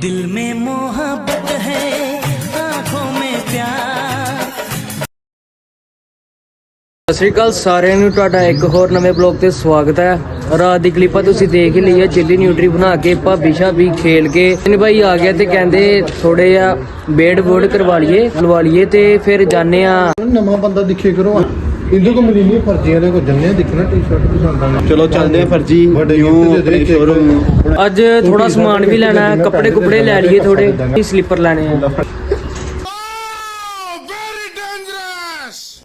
दिल में मोहब्बत है आंखों में प्यार ਸਤਿ ਸ਼੍ਰੀ ਅਕਾਲ ਸਾਰਿਆਂ ਨੂੰ ਤੁਹਾਡਾ ਇੱਕ ਹੋਰ ਨਵੇਂ ਬਲੌਗ ਤੇ ਸਵਾਗਤ ਹੈ ਰਾਤ ਦੀ ਕਲਿੱਪਾਂ ਤੁਸੀਂ ਦੇਖ ਹੀ ਲਈ ਹੈ ਚਿੱਲੀ ਨਿਊਟਰੀ ਬਣਾ ਕੇ ਭਾਬੀ ਸ਼ਾਬੀ ਖੇਲ ਕੇ ਇਹਨੇ ਭਾਈ ਆ ਗਿਆ ਤੇ ਕਹਿੰਦੇ ਥੋੜੇ ਜਿਹਾ ਬੇਡ ਬੋਰਡ ਕਰਵਾ ਲਈਏ ਲਵਾ ਲਈਏ ਤੇ ਫਿਰ ਜਾਣੇ ਆ ਨਵਾਂ ਬੰਦਾ ਦਿਖੇ ਕਰੋ ਇਹਦੇ ਕੋ ਮਿਲੀ ਨਹੀਂ ਫਰਜ਼ੀਆਂ ਦੇ ਕੋ ਜੰਨੇ ਦਿਖਣਾ ਟੀ-ਸ਼ਰਟ ਪਸੰਦ ਆ ਚਲੋ ਚੱਲਦੇ ਆ ਫਰਜੀ ਵੱਡੇ ਨਿਊ gift ਦੇ ਆਪਣੇ ਦੇ ਸ਼ੋਰੂਮ ਅੱਜ ਥੋੜਾ ਸਮਾਨ ਵੀ ਲੈਣਾ ਹੈ ਕੱਪੜੇ ਕੁਪੜੇ ਲੈ ਲਈਏ ਥੋੜੇ ਸਲੀਪਰ ਲੈਣੇ ਆ।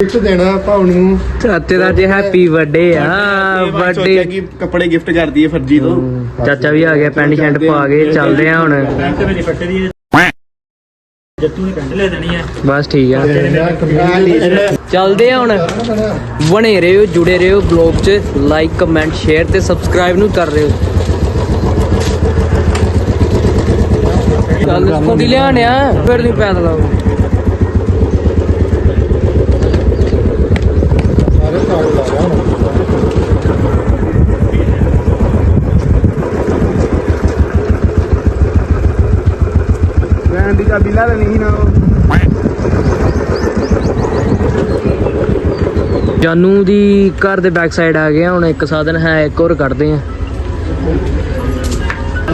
ਗਿਫਟ ਦੇਣਾ ਭਾਉ ਨੂੰ। ਚਾਚੇ ਦਾ ਜੇ ਹੈਪੀ ਬਰਥਡੇ ਆ ਬਰਥਡੇ ਕਿ ਕੱਪੜੇ ਗਿਫਟ ਕਰਦੀ ਹੈ ਫਰਜੀ ਤੋਂ। ਚਾਚਾ ਵੀ ਆ ਗਿਆ ਪੈਂਟ ਸ਼ਰਟ ਪਾ ਕੇ ਚੱਲਦੇ ਆ ਹੁਣ। ਬਸ ਠੀਕ ਆ। ਚੱਲਦੇ ਆ ਹੁਣ। ਬਣੇ ਰਹੋ ਜੁੜੇ ਰਹੋ ਬਲੌਗ 'ਚ। ਲਾਈਕ ਕਮੈਂਟ ਸ਼ੇਅਰ ਤੇ ਸਬਸਕ੍ਰਾਈਬ ਨੂੰ ਕਰ ਰਹੇ ਚੱਲ ਸਕੂਟੀ ਲਿਆਣਿਆ ਫਿਰ ਨਹੀਂ ਪੈਦਲ ਆਓ ਸਾਰੇ ਕਾਰਡ ਲਾ ਰਿਹਾ ਹੁਣ। ਵੈਨ ਦੀ ਚਾਬੀ ਲੈ ਲੈਣੀ ਸੀ ਨਾ ਜਾਨੂ ਦੀ ਘਰ ਦੇ ਬੈਕ ਸਾਈਡ ਆ ਗਿਆ ਹੁਣ ਇੱਕ ਸਾਧਨ ਹੈ ਇੱਕ ਹੋਰ ਕੱਢਦੇ ਆ।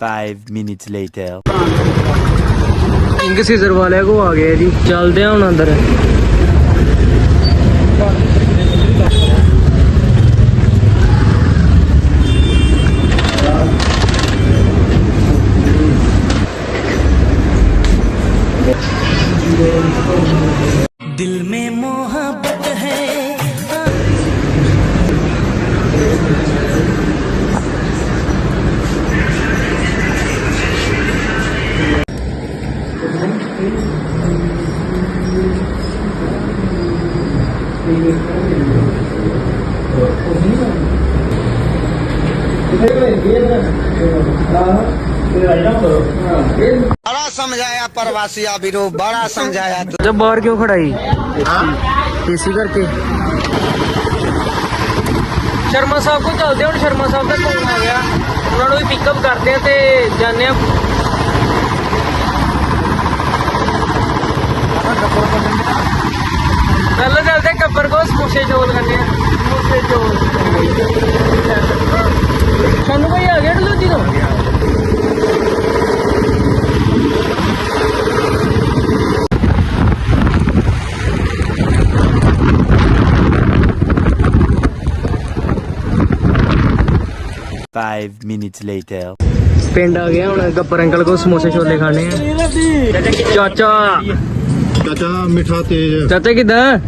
Five minutes later. King Caesar ਵਾਲਿਆਂ ਕੋ ਆ ਗਏ ਜੀ ਚੱਲਦੇ ਆ ਹੁਣ ਅੰਦਰ बड़ा समझाया प्रवासी अभिरू बड़ा समझाया जब बाहर क्यों खड़ाई एसी करके। ਸ਼ਰਮਾ ਸਾਹਿਬ ਕੋਲ ਚੱਲਦੇ ਹੁਣ ਸ਼ਰਮਾ ਸਾਹਿਬ ਦਾ ਫੋਨ ਆ ਗਿਆ ਉਹਨਾਂ ਨੂੰ ਵੀ ਪਿਕਅਪ ਕਰਦੇ ਆ ਤੇ ਜਾਂਦੇ ਆ ਪਹਿਲਾਂ ਚੱਲਦੇ ਕੱਪਰ ਕੋ 5 minutes later. ਪਿੰਡ ਆ ਗਏ ਹੁਣ ਗੱਪਰ ਅੰਕਲ ਕੋ ਸਮੋਸੇ ਛੋਲੇ ਖਾਣੇ ਆ। ਚਾਚਾ। ਚਾਚਾ ਮਿੱਠਾ ਤੇਜ਼। ਚਾਚਾ ਕਿਦਾਂ?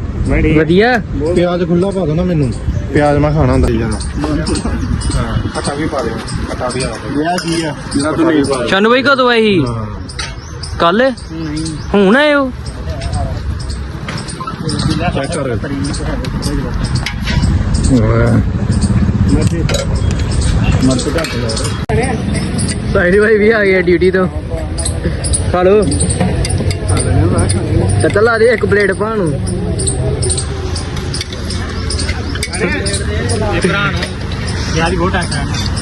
ਵਧੀਆ। ਪਿਆਜ਼ ਖੁੱਲਾ ਪਾ ਦੋ ਨਾ ਮੈਨੂੰ। ਪਿਆਜ਼ ਮੈਂ ਖਾਣਾ ਹੁੰਦਾ ਜ਼ਿਆਦਾ ਹਾਂ ਖੱਟਾ ਵੀ ਪਾ ਦੇ ਖੱਟਾ ਵੀ ਆ ਗਿਆ। ਕੀ ਆ? ਜਿਹੜਾ ਤੂੰ ਨਹੀਂ ਪਾ ਚੰਨ ਬਈ ਕਦੋਂ ਆਈ? ਕੱਲ ਹੁਣ ਆਏ ਹੋ? ਚੈੱਕ ਕਰ ਸਾਈਡ ਭਾਈ ਵੀ ਆ ਗਿਆ ਡਿਊਟੀ ਤੋਂ। ਖਾ ਲੋ ਚਾਚਾ ਲਾ ਦੇ ਇੱਕ ਪਲੇਟ ਪਾ ਨੂੰ।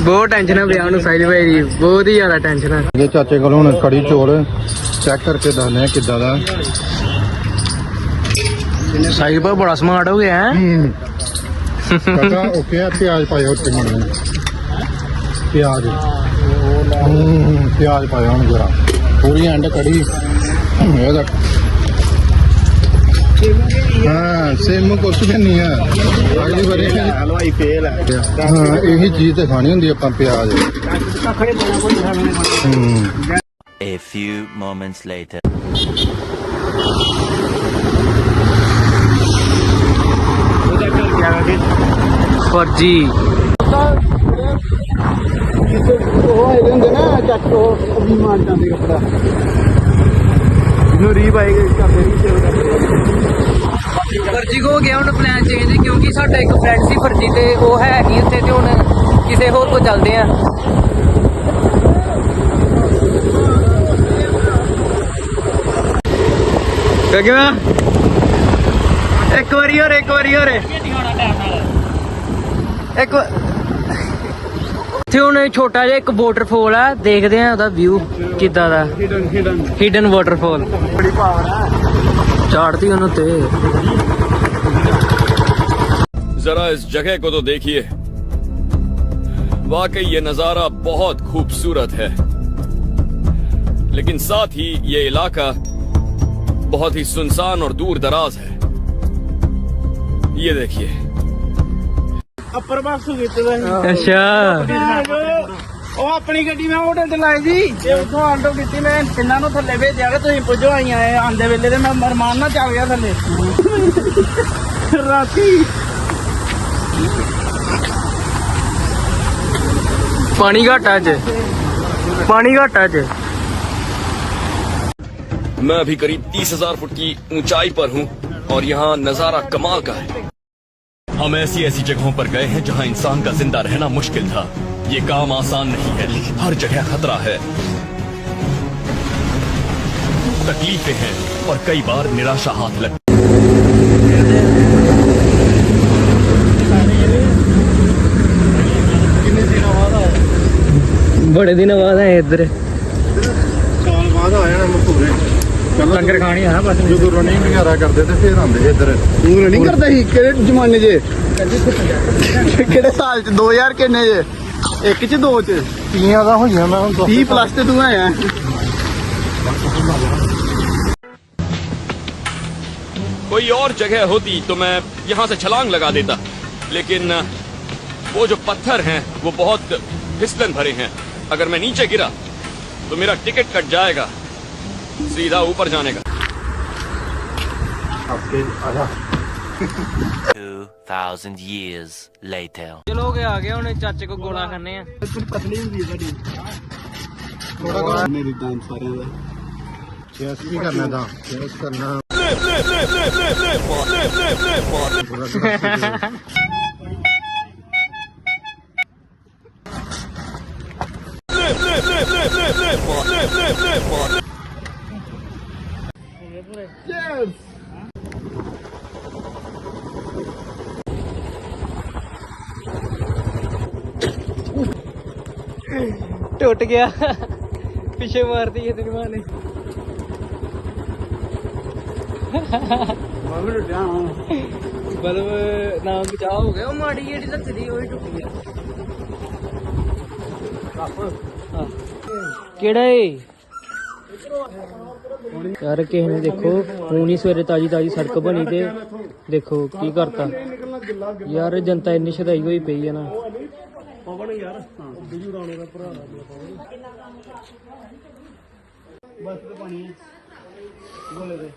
ਬਹੁਤ ਟੈਨਸ਼ਨ ਹੈ ਵਿਆਹ ਨੂੰ ਸਾਈਡ ਭਾਈ ਦੀ ਬਹੁਤ ਹੀ ਜ਼ਿਆਦਾ ਟੈਨਸ਼ਨ ਹੈ ਇਹ ਚਾਚੇ ਕੋਲ ਹੁਣ ਕੜੀ ਚੋਲ ਚੈੱਕ ਕਰਕੇ ਦੱਸਦੇ ਆ ਕਿੱਦਾਂ ਦਾ। ਸਾਈਡ ਭਾਈ ਬੜਾ ਸਮਾਰਟ ਹੋ ਗਿਆ ਹੈ। ਚਾਚਾ ਓਕੇ ਆ ਪਿਆਜ਼ ਪਾਇਓ ਉੱਤੇ ਮਣ ਪਿਆਜ਼। ਹੂੰ, ਪਿਆਜ਼ ਪਾਇਆ ਹੁਣ ਜਰਾ। ਪੂਰੀ ਐਂਡ ਕੜੀ। ਹੂੰ, ਇਹਦਾ ਹਾਂ ਸੇਮ ਕੁਛ ਵੀ ਨਹੀਂ ਆ ਅਗਲੀ ਵਾਰੀ ਹਲਵਾਈ ਫੇਲ ਹੈ ਹਾਂ ਇਹੀ ਚੀਜ਼ ਤੇ ਖਾਣੀ ਹੁੰਦੀ ਆਪਾਂ ਪਿਆਜ਼। ਖੜੇ ਬਣਾ ਕੋਈ ਖਾਣੇ ਹੂੰ। A few moments later. ਉਹ ਆਏ ਹੁੰਦੇ ਨਾ ਚੱਕ ਉਹ ਵੀ ਮਾਰ ਜਾਂਦੇ ਕੱਪੜਾ। ਨੂੰ ਰੀ ਪਾਏਗੇ ਕਰਦੇ ਨਹੀਂ ਸੇਵ ਫਰਜੀ ਹੋ ਗਿਆ ਹੁਣ ਪਲਾਨ ਚੇਂਜ ਕਿਉਂਕਿ ਸਾਡਾ ਇੱਕ ਫਰੈਂਡ ਸੀ ਫਰਜੀ ਤੇ ਉਹ ਹੈ ਨਹੀਂ ਉੱਥੇ ਤੇ ਹੁਣ ਕਿਸੇ ਹੋਰ ਕੋ ਚੱਲਦੇ ਆ। ਕਿਵੇਂ ਇੱਕ ਵਾਰੀ ਹੋਰ ਇੱਕ ਵਾਰੀ ਹੋਰ। ਇੱਕ ਇੱਥੇ ਹੁਣ ਛੋਟਾ ਜਿਹਾ ਇੱਕ ਵਾਟਰਫਾਲ ਆ ਦੇਖਦੇ ਆ ਉਹਦਾ ਵਿਊ ਕਿੱਦਾਂ ਦਾ ਹਿਡਨ ਹਿਡਨ ਹਿਡਨ ਵਾਟਰਫਾਲ ਬੜੀ ਪਾਵਰ ਹੈ ਚਾੜਤੀ ਉਹਨੂੰ ਤੇ जरा इस जगह को तो देखिए वाकई ये नजारा बहुत खूबसूरत है लेकिन साथ ही ये इलाका बहुत ही सुनसान और दूर दराज है ये देखिए ਅੱਪਰ ਬਾਕਸ ਕੀਤੇ ਦਾ ਸੀ। ਅੱਛਾ ਉਹ ਆਪਣੀ ਗੱਡੀ ਮੈਂ ਹੋਟਲ ਤੇ ਲਾਈ ਸੀ ਤੇ ਉੱਥੋਂ ਆਲਟੋ ਕੀਤੀ ਮੈਂ ਤਿੰਨਾਂ ਨੂੰ ਥੱਲੇ ਭੇਜਿਆ ਕਿ ਤੁਸੀਂ ਪੁੱਜੋ ਆਈ ਆਏ ਆਂਦੇ ਵੇਲੇ ਤੇ ਮੈਂ ਮਰਮਾਨ ਨਾਲ ਚੱਲ ਗਿਆ ਥੱਲੇ ਰਾਤੀ ਪਾਣੀ ਘਾਟਾ ਅੱਜ ਪਾਣੀ ਘਾਟਾ ਅੱਜ मैं अभी करीब तीस हजार फुट की ऊंचाई पर हूँ और यहाँ नजारा कमाल का है हम ऐसी ऐसी जगहों पर गए हैं जहाँ इंसान का जिंदा रहना मुश्किल था ये काम आसान नहीं है हर जगह खतरा है तकलीफें हैं और कई बार निराशा हाथ लग ਬੜੇ ਦਿਨ ਬਾਅਦ ਆਏ ਇੱਧਰ ਸਾਲ ਬਾਅਦ ਆ ਜਾਣਾ ਮਕੂਰੇ ਲੰਗਰ ਖਾਣੀ ਆ ਬਸ ਜਦੋਂ ਰਨਿੰਗ ਵਗੈਰਾ ਕਰਦੇ ਤੇ ਫੇਰ ਆਉਂਦੇ ਇੱਧਰ ਤੂੰ ਨਹੀਂ ਕਰਦਾ ਸੀ ਕਿਹੜੇ ਜ਼ਮਾਨੇ 'ਚ ਕਿਹੜੇ ਸਾਲ 'ਚ 2000 ਕਿੰਨੇ 'ਚ ਇੱਕ 'ਚ ਦੋ 'ਚ ਤੀਆਂ ਦਾ ਹੋਈਆਂ ਮੈਂ ਹੁਣ 30 ਪਲੱਸ ਤੇ ਤੂੰ ਆਇਆ कोई और जगह होती तो मैं यहाँ से छलांग लगा देता लेकिन अ, वो जो पत्थर हैं वो बहुत फिसलन भरे हैं अगर मैं नीचे गिरा तो मेरा टिकट कट जाएगा सीधा ऊपर जाने का years later चलो हो आ गया उन्हें चाचे को गोला करने हैं पूरी पतली हुई है बड़ी मेरी दाम सारे दा चेस भी करना था चेस करना ले ले ले ले ले ਕਰਨਾ ਦਾ ਯੈਸ ਟੁੱਟ ਗਿਆ। ਪਿੱਛੇ ਮਾਰਦੀ ਹੈ ਤੇਰੀ ਮਾਂ ਨੇ। ਲੁੱਟਿਆ ਹਾਂ। ਮਤਲਬ ਨਾਮ ਬਚਾ ਹੋ ਗਿਆ। ਉਹ ਮਾੜੀ ਜਿਹੜੀ ਲੱਤ ਦੀ ਉਹ ਹੀ ਟੁੱਟ ਗਿਆ। ਹਾਂ। ਕਿਹੜਾ ਏ? ਯਾਰ ਕਿਸੇ ਨੇ ਦੇਖੋ ਹੁਣ ਹੀ ਸਵੇਰੇ ਤਾਜੀ ਤਾਜੀ ਸੜਕ ਬਣੀ ਤੇ ਦੇਖੋ ਕੀ ਕਰਤਾ। ਯਾਰ ਜਨਤਾ ਇੰਨੀ ਸ਼ਦਾਈ ਹੋਈ ਪਈ ਹੈ। ਨਾ ਬਸ ਤੇ ਪਾਣੀ ਹੈ ਗੋਲੇ ਦੇ।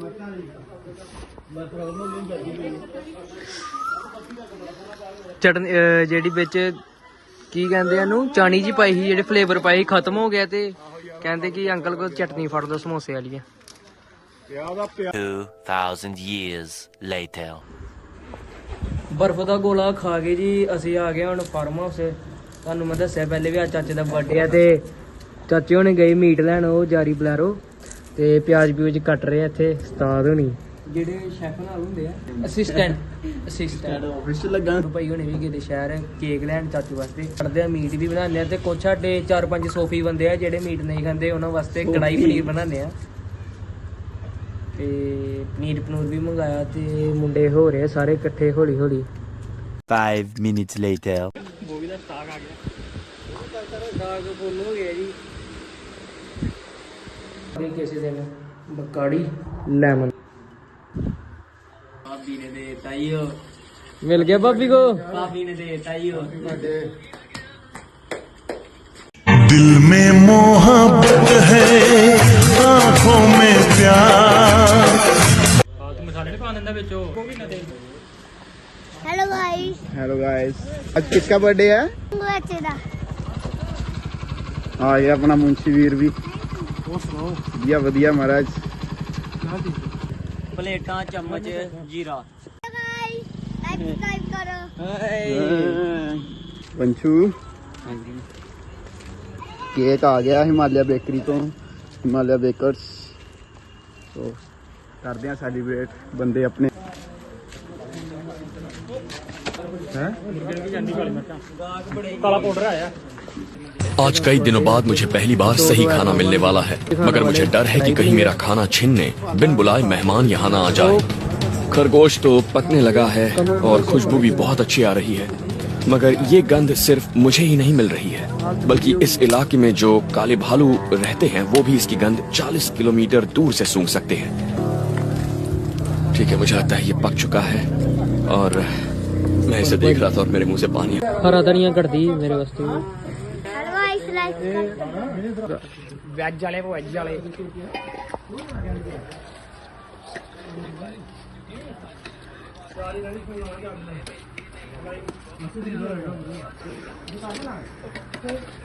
ਮਰਤਾਂ ਦੀ। ਬਸ ਪ੍ਰੋਬਲਮ ਨਹੀਂ ਪਈ ਚਟਨੀ ਜਿਹੜੀ ਵਿੱਚ ਕੀ ਕਹਿੰਦੇ ਇਹਨੂੰ? ਚਾਣੀ ਜੀ ਪਾਈ ਸੀ ਜਿਹੜੇ ਫਲੇਵਰ ਪਾਏ ਸੀ ਖਤਮ ਹੋ ਗਿਆ ਤੇ ਕਹਿੰਦੇ ਕਿ ਅੰਕਲ ਕੋ ਚਟਨੀ ਫੜ ਦੋ ਸਮੋਸੇ ਵਾਲੀ ਆ। Two thousand years later. ਬਰਫ਼ ਦਾ ਗੋਲਾ ਖਾ ਕੇ ਜੀ ਅਸੀਂ ਆ ਗਏ ਹੁਣ ਫਾਰਮ ਹਾਊਸ ਤੁਹਾਨੂੰ ਮੈਂ ਦੱਸਿਆ ਪਹਿਲੇ ਵੀ ਆ ਚਾਚੇ ਦਾ ਬਰਥਡੇ ਆ ਤੇ ਚਾਚੇ ਹੁਣੇ ਗਏ ਮੀਟ ਲੈਣ ਉਹ ਜਾਰੀ ਬਲੈਰੋ। ਤੇ ਪਿਆਜ਼ ਪਿਊਜ਼ ਕੱਟ ਰਹੇ ਇੱਥੇ ਉਸਤਾਦ ਹੋਣੀ। ਜਿਹੜੇ ਸ਼ੈਫ ਨਾਲ ਹੁੰਦੇ ਆ ਅਸਿਸਟੈਂਟ ਅਸਿਸਟੈਂਟ ਆਫਿਸ 'ਚ ਲੱਗਾ। ਭਾਈ ਹੁਣੇ ਵੀ ਗਏ ਦੇ ਸ਼ਹਿਰ ਕੇਕ ਲੈਣ ਚਾਚੂ ਵਾਸਤੇ। ਕਰਦੇ ਆ ਮੀਟ ਵੀ ਬਣਾਉਂਦੇ ਆ ਤੇ ਕੁਛ ਸਾਡੇ 4-5 ਸੋਫੀ ਬੰਦੇ ਆ ਜਿਹੜੇ ਮੀਟ ਨਹੀਂ ਖਾਂਦੇ ਉਹਨਾਂ ਵਾਸਤੇ ਕੜਾਈ ਪਨੀਰ ਬਣਾਉਂਦੇ ਆ। ਤੇ ਪਨੀਰ ਪਨੂਰ ਵੀ ਮੰਗਾਇਆ ਤੇ ਮੁੰਡੇ ਹੋ ਰਹੇ ਆ ਸਾਰੇ ਇਕੱਠੇ ਹੌਲੀ ਹੌਲੀ। Five minutes later. ਸਾਗ ਫੁੱਲ ਹੋ ਗਿਆ ਜੀ। ਇਹ ਕਿਸੇ ਦਿਨ। ਬਕਾੜੀ ਲੈਮਨ ਭਾਬੀ ਨੇ ਦੇ ਤਾਈਓ ਮਿਲ ਗਿਆ ਭਾਬੀ ਕੋ ਭਾਬੀ ਨੇ ਦੇ ਤਾਈਓ दिल में मोहब्बत है आंखों में प्यार हेलो गाइस हेलो गाइस आज किसका बर्थडे है बच्चेदा हाँ ये अपना मुंशी वीर भी ਵਧੀਆ ਵਧੀਆ ਮਹਾਰਾਜ प्लेटा चम्मच जीरा। केक आ गया हिमालय बेकरी तो हिमालय बेकर्स। तो कर दिया सेलिब्रेट बंदे अपने। काला पाउडर आया। आज कई दिनों बाद मुझे पहली बार सही खाना मिलने वाला है, मगर मुझे डर है कि कहीं मेरा खाना छीनने, बिन बुलाए मेहमान यहाँ ना आ जाए। खरगोश तो पकने लगा है और खुशबू भी बहुत अच्छी आ रही है, मगर ये गंध सिर्फ़ मुझे ही नहीं मिल रही है, बल्कि इस इलाके में जो काले भालू रहते हैं, वो भी इसकी गंध 40 किलोमीटर दूर से सूंघ सकते हैं। ठीक है, मुझे लगता है ये पक चुका है, और मैं इसे देख रहा था और मेरे मुँह से पानी हरा धनिया कर दी मेरे वस्तु। में ਸਲਾਈਸ ਕਰ ਵੈਜ ਵਾਲੇ ਵੈਜ ਵਾਲੇ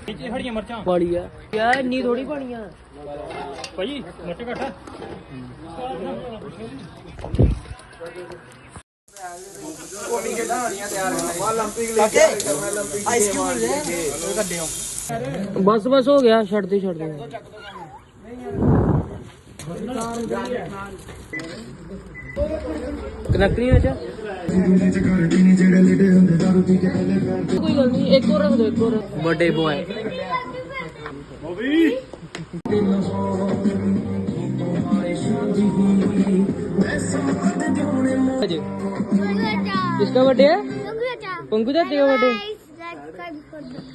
ਨੀਚੇ ਹੜੀਆਂ ਮਰਚਾਂ। ਪਾਣੀ ਆ। ਯਾਰ ਇੰਨੀ ਥੋੜੀ ਪਾਣੀ ਆ। ਭਾਈ ਮਰਚ ਘੱਟ ਕੋਟੀ ਕਿਦਾਂ ਹੋਣੀਆਂ ਤਿਆਰ ਕਰਨਾ ਵਾ ਲੰਪੀ ਲਈ ਆਈਸਕ੍ਰੀਮ ਲੈ ਕੱਢਿਓ बस बस हो गया छड़ दे छड़ दे कनेक्ट नहीं अच्छा कोई बर्थडे बॉय किसका बर्थडे है? पंकु चाचा का birthday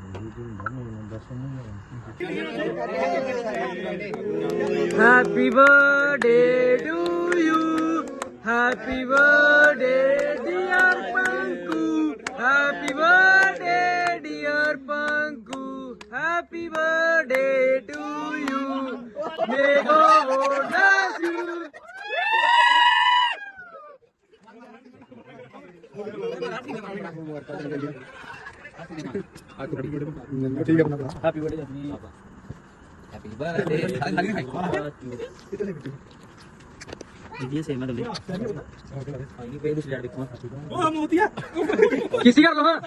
happy birthday to you happy birthday dear Panku happy birthday dear Panku happy birthday to you may go does you Gracias. ਠੀਕ ਹੈ ਆਪਣਾ ਹੈਪੀ ਬਰਥਡੇ ਜੀ ਹੈਪੀ ਬਰਥਡੇ ਖਾਲੀ ਖਾਈ ਕਿਤਨੇ ਬਿੱਟੂ ਵੀਡੀਓ ਸੇਮ ਹੈ ਉਹ ਮੋਤੀਆ ਕਿਸੇ ਕਰ ਲੋ ਹਾਂ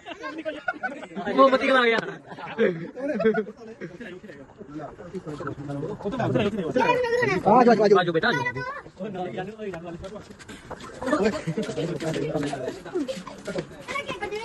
ਉਹ ਮੋਤੀ ਕਲਾ ਗਿਆ ਆ ਜਾ ਜਾ ਆਜੋ ਬੇਟਾ ਆਜੋ ਉਹ ਨਾ ਯਾਰ ਉਹ ਇਹਨਾਂ ਵਾਲੇ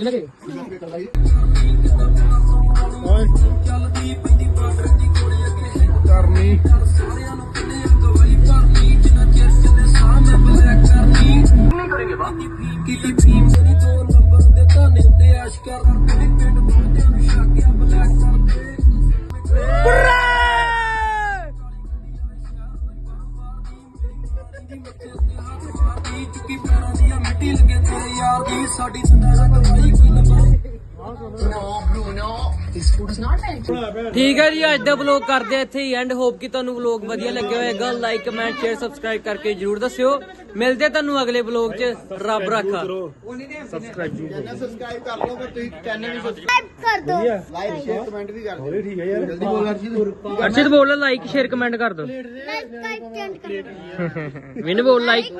लगे ਕਰਨੀ ਠੀਕ ਹੈ ਜੀ ਅੱਜ ਦਾ ਵਲੌਗ ਕਰਦੇ ਆ ਇੱਥੇ ਹੀ ਐਂਡ ਹੋਪ ਕਿ ਤੁਹਾਨੂੰ ਵਲੌਗ ਵਧੀਆ ਲੱਗਿਆ ਹੋਵੇਗਾ ਲਾਈਕ ਕਮੈਂਟ ਸ਼ੇਅਰ ਸਬਸਕ੍ਰਾਈਬ ਕਰਕੇ ਜਰੂਰ ਦੱਸਿਓ। ਮਿਲਦੇ ਆ ਤੁਹਾਨੂੰ ਅਗਲੇ ਵਲੌਗ 'ਚ। ਰੱਬ ਰਾਖਾ। ਸਬਸਕ੍ਰਾਈਬ ਕਰ। ਲਓ ਤੁਸੀਂ ਚੈਨਲ ਵੀ ਸਬਸਕ੍ਰਾਈਬ ਕਰ ਦਿਓ ਲਾਈਕ ਸ਼ੇਅਰ ਕਮੈਂਟ ਕਰ ਦਿਓ। ਲਾਈਕ ਕਮੈਂਟ ਕਰ ਦਿਓ ਮੈਨੂੰ ਬੋਲ ਲਾਈਕ